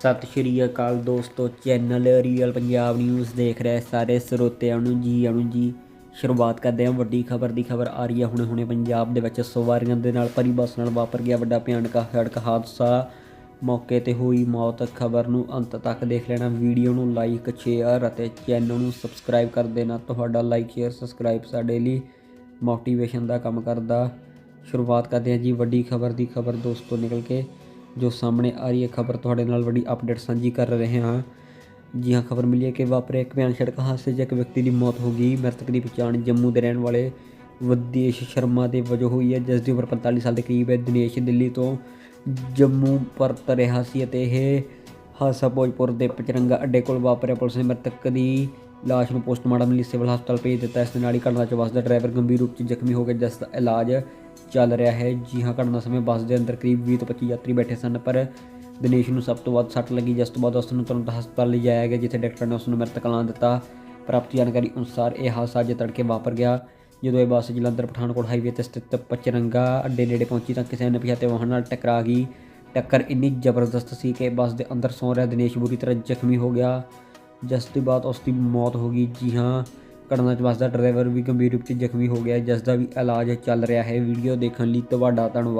ਸਤਿ ਸ਼੍ਰੀ ਅਕਾਲ ਦੋਸਤੋ, channel real Punjab news ਦੇਖ ਰਹੇ ਸਾਰੇ ਸਰੋਤਿਆਂ ਨੂੰ ਜੀ ਆਣੂ ਜੀ। ਸ਼ੁਰੂਆਤ ਕਰਦੇ ਹਾਂ ਵੱਡੀ ਖਬਰ ਦੀ ਖਬਰ ਆ ਰਹੀ ਹੈ ਹੁਣੇ ਹੁਣੇ ਪੰਜਾਬ ਦੇ ਵਿੱਚ ਸਵਾਰੀਆਂ ਦੇ ਨਾਲ ਭਰੀ ਬੱਸ ਨਾਲ ਵਾਪਰ ਗਿਆ ਵੱਡਾ ਭਿਆਨਕ ਸੜਕ ਹਾਦਸਾ। ਮੌਕੇ ਤੇ ਹੋਈ ਮੌਤ, ਖਬਰ ਨੂੰ ਅੰਤ ਤੱਕ ਦੇਖ ਲੈਣਾ, ਵੀਡੀਓ ਨੂੰ ਲਾਈਕ ਸ਼ੇਅਰ ਅਤੇ ਚੈਨਲ ਨੂੰ ਸਬਸਕ੍ਰਾਈਬ ਕਰ ਦੇਣਾ। ਤੁਹਾਡਾ ਲਾਈਕ ਸ਼ੇਅਰ ਸਬਸਕ੍ਰਾਈਬ ਸਾਡੇ ਲਈ ਮੋਟੀਵੇਸ਼ਨ ਦਾ ਕੰਮ ਕਰਦਾ। ਸ਼ੁਰੂਆਤ ਕਰਦੇ ਹਾਂ ਜੀ ਵੱਡੀ ਖਬਰ ਦੀ ਖਬਰ ਦੋਸਤੋ ਨਿਕਲ ਕੇ। ਜੋ ਸਾਹਮਣੇ ਆ ਰਹੀ ਹੈ ਖਬਰ, ਤੁਹਾਡੇ ਨਾਲ ਵੱਡੀ ਅਪਡੇਟ ਸਾਂਝੀ ਕਰ ਰਹੇ ਹਾਂ। ਜੀ ਹਾਂ, ਖਬਰ ਮਿਲੀ ਹੈ ਕਿ ਵਾਪਰੇ ਇੱਕ ਭਿਆਨਕ ਸੜਕ ਹਾਦਸੇ 'ਚ ਇੱਕ ਵਿਅਕਤੀ ਦੀ ਮੌਤ ਹੋ ਗਈ। ਮ੍ਰਿਤਕ ਦੀ ਪਛਾਣ ਜੰਮੂ ਦੇ ਰਹਿਣ ਵਾਲੇ ਵਿਦੇਸ਼ ਸ਼ਰਮਾ ਦੇ ਵਜੋਂ ਹੋਈ ਹੈ, ਜਿਸ ਦੀ ਉਮਰ 45 ਸਾਲ ਦੇ ਕਰੀਬ ਹੈ। ਦਿਨੇਸ਼ ਦਿੱਲੀ ਤੋਂ ਜੰਮੂ ਪਰਤ ਰਿਹਾ ਸੀ ਅਤੇ ਇਹ ਹਾਦਸਾ ਭੋਜਪੁਰ ਦੇ ਪਚਰੰਗਾ ਅੱਡੇ ਕੋਲ ਵਾਪਰਿਆ। ਪੁਲਿਸ ਨੇ ਮ੍ਰਿਤਕ ਦੀ ਲਾਸ਼ ਨੂੰ ਪੋਸਟਮਾਰਟਮ ਲਈ ਸਿਵਲ ਹਸਪਤਾਲ ਭੇਜ ਦਿੱਤਾ। ਇਸ ਦੇ ਨਾਲ ਹੀ ਘਟਨਾ 'ਚ ਬੱਸ ਡਰਾਈਵਰ ਗੰਭੀਰ ਰੂਪ 'ਚ ਜ਼ਖਮੀ ਹੋ ਗਿਆ ਜਿਸ ਦਾ ਇਲਾਜ ਚੱਲ ਰਿਹਾ ਹੈ। ਜੀ ਹਾਂ ਘਟਨਾ ਸਮੇਂ ਬੱਸ ਦੇ ਅੰਦਰ ਕਰੀਬ 20 ਤੋਂ 25 ਯਾਤਰੀ ਬੈਠੇ ਸਨ, ਪਰ ਦਿਨੇਸ਼ ਨੂੰ ਸਭ ਤੋਂ ਵੱਧ ਸੱਟ ਲੱਗੀ। ਜਿਸ ਤੋਂ ਬਾਅਦ ਉਸ ਨੂੰ ਤੁਰੰਤ ਹਸਪਤਾਲ ਲਿਜਾਇਆ ਗਿਆ, ਜਿੱਥੇ ਡਾਕਟਰ ਨੇ ਉਸ ਨੂੰ ਮ੍ਰਿਤਕ ਐਲਾਨ ਦਿੱਤਾ। ਪ੍ਰਾਪਤ ਜਾਣਕਾਰੀ ਅਨੁਸਾਰ ਇਹ ਹਾਦਸਾ ਅੱਜ ਤੜਕੇ ਵਾਪਰ ਗਿਆ। ਜਦੋਂ ਇਹ ਬੱਸ ਜਲੰਧਰ, ਪਠਾਨਕੋਟ ਹਾਈਵੇ ਤੇ ਸਥਿਤ ਪਚਰੰਗਾ ਅੱਡੇ ਨੇੜੇ ਪਹੁੰਚੀ ਤਾਂ ਕਿਸੇ ਅਣਪਛਾਤੇ ਵਾਹਨ ਨਾਲ ਟਕਰਾ ਗਈ। ਟੱਕਰ ਇੰਨੀ ਜ਼ਬਰਦਸਤ ਸੀ ਕਿ ਬੱਸ ਦੇ ਅੰਦਰ ਸੌਂ ਰਿਹਾ ਦਿਨੇਸ਼ ਬੁਰੀ ਤਰ੍ਹਾਂ ਜ਼ਖਮੀ ਹੋ ਗਿਆ। ਜਿਸ ਤੋਂ ਬਾਅਦ ਉਸ ਦੀ ਮੌਤ ਹੋ ਗਈ। ਜੀ ਹਾਂ ਘਟਨਾ 'ਚ ਬੱਸ ਦਾ ਡਰਾਈਵਰ ਵੀ ਗੰਭੀਰ ਰੂਪ 'ਚ ਜ਼ਖਮੀ ਹੋ ਗਿਆ ਜਿਸ ਦਾ ਵੀ ਇਲਾਜ ਚੱਲ ਰਿਹਾ ਹੈ। ਵੀਡੀਓ ਦੇਖਣ ਲਈ ਤੁਹਾਡਾ ਧੰਨਵਾਦ।